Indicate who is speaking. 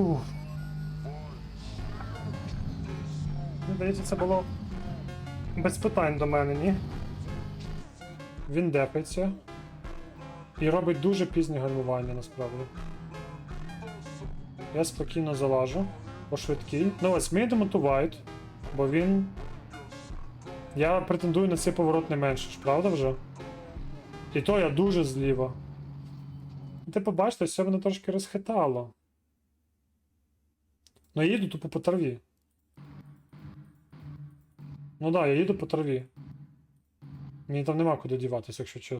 Speaker 1: Ух. Мені здається, це було без питань до мене, ні? Він депається. І робить дуже пізнє гальмування насправді. Я спокійно залажу. По швидкій. Ну ось ми йдемо ту бо він. Я претендую на цей поворот не менше ж, правда вже? І то я дуже зліва. Ти побачите, все мене трошки розхитало. Ну я їду тупо по траві. Ну да, я їду по траві. Мені там нема куди діватися, якщо чесно.